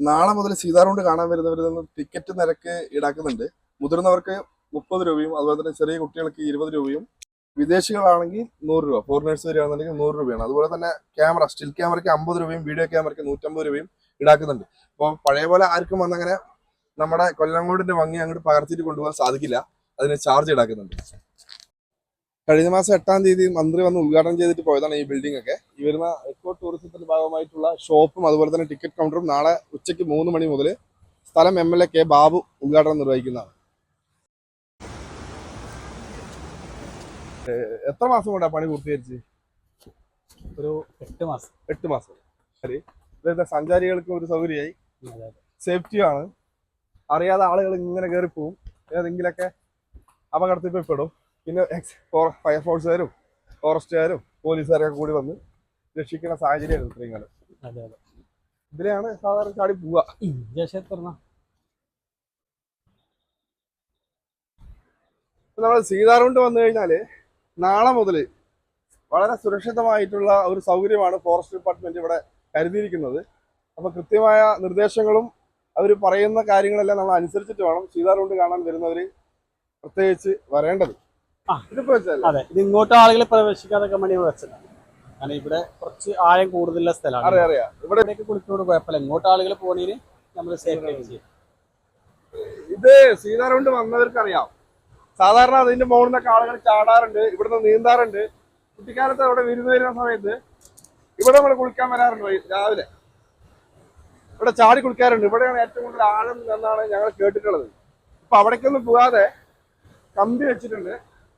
നാളെ മുതൽ സീതാറൂണ്ട് കാണാൻ വരുന്നവരിൽ നിന്ന് ടിക്കറ്റ് നിരക്ക് ഈടാക്കുന്നുണ്ട്. മുതിർന്നവർക്ക് മുപ്പത് രൂപയും അതുപോലെ തന്നെ ചെറിയ കുട്ടികൾക്ക് ഇരുപത് രൂപയും വിദേശികളാണെങ്കിൽ നൂറ് രൂപ ഫോറിനേഴ്സ് വരികയാണെന്നുണ്ടെങ്കിൽ നൂറ് രൂപയാണ്. അതുപോലെ തന്നെ ക്യാമറ സ്റ്റിൽ ക്യാമറയ്ക്ക് അമ്പത് രൂപയും വീഡിയോ ക്യാമറയ്ക്ക് നൂറ്റമ്പത് രൂപയും ഈടാക്കുന്നുണ്ട്. അപ്പോൾ പഴയ പോലെ ആർക്കും വന്നങ്ങനെ നമ്മുടെ കൊല്ലങ്കോടിന്റെ ഭംഗി അങ്ങോട്ട് പകർത്തിയിട്ട് കൊണ്ടുപോകാൻ സാധിക്കില്ല. അതിന് ചാർജ് ഈടാക്കുന്നുണ്ട്. കഴിഞ്ഞ മാസം എട്ടാം തീയതി മന്ത്രി വന്ന് ഉദ്ഘാടനം ചെയ്തിട്ട് പോയതാണ് ഈ ബിൽഡിംഗ് ഒക്കെ. ഈ വരുന്ന എക്കോ ടൂറിസത്തിന്റെ ഭാഗമായിട്ടുള്ള ഷോപ്പും അതുപോലെ തന്നെ ടിക്കറ്റ് കൗണ്ടറും നാളെ ഉച്ചയ്ക്ക് മൂന്ന് മണി മുതൽ സ്ഥലം M L A K Babu ഉദ്ഘാടനം നിർവഹിക്കുന്നതാണ്. എത്ര മാസം കൊണ്ടാ പണി പൂർത്തീകരിച്ച് ഒരു എട്ട് മാസം. എട്ട് മാസം. ശരി. സഞ്ചാരികൾക്ക് ഒരു സൗകര്യമായി? സേഫ്റ്റി ആണ്. സേഫ്റ്റിയാണ് അറിയാതെ ആളുകൾ ഇങ്ങനെ കയറി പോവും ഏതെങ്കിലൊക്കെ അപകടത്തിൽ പോയി പെടും. പിന്നെ എക്സ് ഫയർഫോഴ്സുകാരും ഫോറസ്റ്റുകാരും പോലീസുകാരൊക്കെ കൂടി വന്ന് രക്ഷിക്കുന്ന സാഹചര്യമായിരുന്നു ഇത്രയും കാലം. അതെ അതെ. ഇതിലെയാണ് സാധാരണ ചാടി പോവുക. നമ്മൾ സീതാറുണ്ട് വന്നു കഴിഞ്ഞാൽ നാളെ മുതൽ വളരെ സുരക്ഷിതമായിട്ടുള്ള ഒരു സൗകര്യമാണ് ഫോറസ്റ്റ് ഡിപ്പാർട്ട്മെന്റ് ഇവിടെ കരുതിയിരിക്കുന്നത്. അപ്പൊ കൃത്യമായ നിർദ്ദേശങ്ങളും അവർ പറയുന്ന കാര്യങ്ങളെല്ലാം നമ്മൾ അനുസരിച്ചിട്ട് വേണം സീതാറുണ്ട് കാണാൻ വരുന്നവര് പ്രത്യേകിച്ച് വരേണ്ടത്. അതെ. ഇത് ഇങ്ങോട്ട് ആളുകൾ പ്രവേശിക്കാതൊക്കെ വേണ്ടി വെച്ചതാണ് കാരണം ഇവിടെ കുറച്ച് ആഴം കൂടുതലുള്ള സ്ഥലമാണ്. ഇവിടെ ഇവിടേക്ക് കുളിക്കുന്നോട് കുഴപ്പമില്ല. ഇങ്ങോട്ട് ആളുകൾ പോണേന് നമ്മൾ സേഫ് ചെയ്യും. ഇത് സീതാറുണ്ട് വന്നവർക്ക് അറിയാം സാധാരണ അതിന്റെ മുകളിൽ നിന്നൊക്കെ ആളുകൾ ചാടാറുണ്ട് ഇവിടുന്ന് നീന്താറുണ്ട്. കുട്ടിക്കാലത്ത് അവിടെ വിരുന്ന് വരുന്ന സമയത്ത് ഇവിടെ നമ്മൾ കുളിക്കാൻ വരാറുണ്ട് രാവിലെ. ഇവിടെ ചാടി കുളിക്കാറുണ്ട്. ഇവിടെയാണ് ഏറ്റവും കൂടുതൽ ആഴം എന്നാണ് ഞങ്ങൾ കേട്ടിട്ടുള്ളത്. ഇപ്പൊ അവിടേക്കൊന്നും പോകാതെ കമ്പി വെച്ചിട്ടുണ്ട്.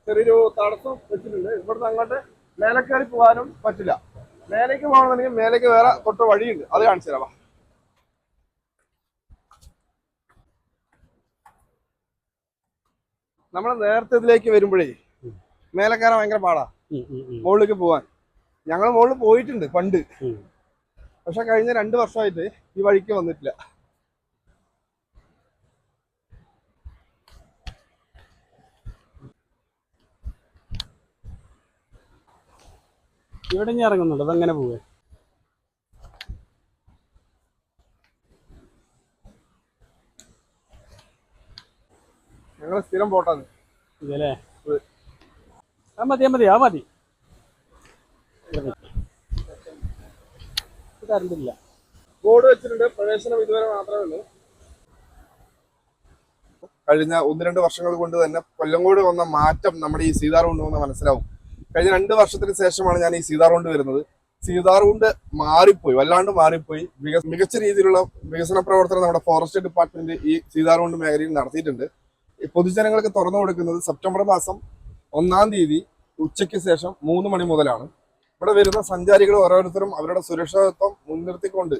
ചെറിയൊരു തടസ്സം വെച്ചിട്ടുണ്ട്. ഇവിടുന്ന് അങ്ങോട്ട് മേലെ കയറി പോകാനും പറ്റില്ല. മേലേക്ക് പോകണമെന്നുണ്ടെങ്കിൽ മേലേക്ക് വേറെ തൊട്ട് വഴിയുണ്ട്. അത് കാണിച്ചു തരാം. നമ്മൾ നമ്മൾ നേരത്തെ ഇതിലേക്ക് വരുമ്പോഴേ മേലെ കയറാൻ ഭയങ്കര പാടാ. മുകളിലേക്ക് പോവാൻ ഞങ്ങൾ മുകളിൽ പോയിട്ടുണ്ട് പണ്ട്. പക്ഷെ കഴിഞ്ഞ രണ്ട് വർഷമായിട്ട് ഈ വഴിക്ക് വന്നിട്ടില്ല. ഇവിടെ ഞാൻ ഇറങ്ങുന്നുണ്ട്. അതങ്ങനെ പോവേ? ഞങ്ങൾ സ്ഥിരം പോട്ടാണ്. ഇതല്ലേ? ആ മതി ആ മതി ആ മതി. കറണ്ടില്ല ബോർഡ് വെച്ചിട്ടുണ്ട്. പ്രവേശനം ഇതുവരെ മാത്രമേ ഉള്ളൂ. കഴിഞ്ഞ ഒന്ന് രണ്ട് വർഷങ്ങൾ കൊണ്ട് തന്നെ കൊല്ലങ്കോട് വന്ന മാറ്റം നമ്മുടെ ഈ സീതാറുണ്ട് വന്ന മനസ്സിലാവും. കഴിഞ്ഞ രണ്ട് വർഷത്തിന് ശേഷമാണ് ഞാൻ ഈ സീതാറുണ്ട് വരുന്നത്. സീതാറുണ്ട് മാറിപ്പോയി വല്ലാണ്ട് മാറിപ്പോയി. മികച്ച രീതിയിലുള്ള വികസന പ്രവർത്തനം നമ്മുടെ ഫോറസ്റ്റ് ഡിപ്പാർട്ട്മെന്റ് ഈ സീതാറുണ്ട് മേഖലയിൽ നടത്തിയിട്ടുണ്ട്. പൊതുജനങ്ങൾക്ക് തുറന്നു കൊടുക്കുന്നത് സെപ്റ്റംബർ മാസം ഒന്നാം തീയതി ഉച്ചയ്ക്ക് ശേഷം മൂന്ന് മണി മുതലാണ്. ഇവിടെ വരുന്ന സഞ്ചാരികൾ ഓരോരുത്തരും അവരുടെ സുരക്ഷിതത്വം മുൻനിർത്തിക്കൊണ്ട്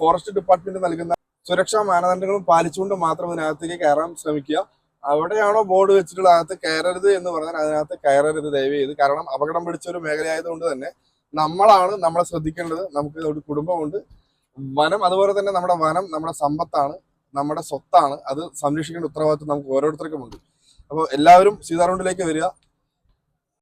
ഫോറസ്റ്റ് ഡിപ്പാർട്ട്മെന്റ് നൽകുന്ന സുരക്ഷാ മാനദണ്ഡങ്ങളും പാലിച്ചുകൊണ്ട് മാത്രം ഇതിനകത്തേക്ക് കയറാൻ ശ്രമിക്കുക. അവിടെയാണോ ബോർഡ് വെച്ചിട്ടുള്ള അകത്ത് കയറരുത് എന്ന് പറഞ്ഞാൽ അതിനകത്ത് കയറരുത് ദയവ് ചെയ്ത്. കാരണം അപകടം പിടിച്ച ഒരു മേഖലയായതുകൊണ്ട് തന്നെ നമ്മളാണ് നമ്മളെ ശ്രദ്ധിക്കേണ്ടത്. നമുക്ക് ഒരു കുടുംബമുണ്ട്. വനം അതുപോലെ തന്നെ നമ്മുടെ വനം നമ്മുടെ സമ്പത്താണ് നമ്മുടെ സ്വത്താണ്. അത് സംരക്ഷിക്കേണ്ട ഉത്തരവാദിത്വം നമുക്ക് ഓരോരുത്തർക്കും ഉണ്ട് അപ്പോൾ എല്ലാവരും സീതാറൗണ്ടിലേക്ക് വരിക.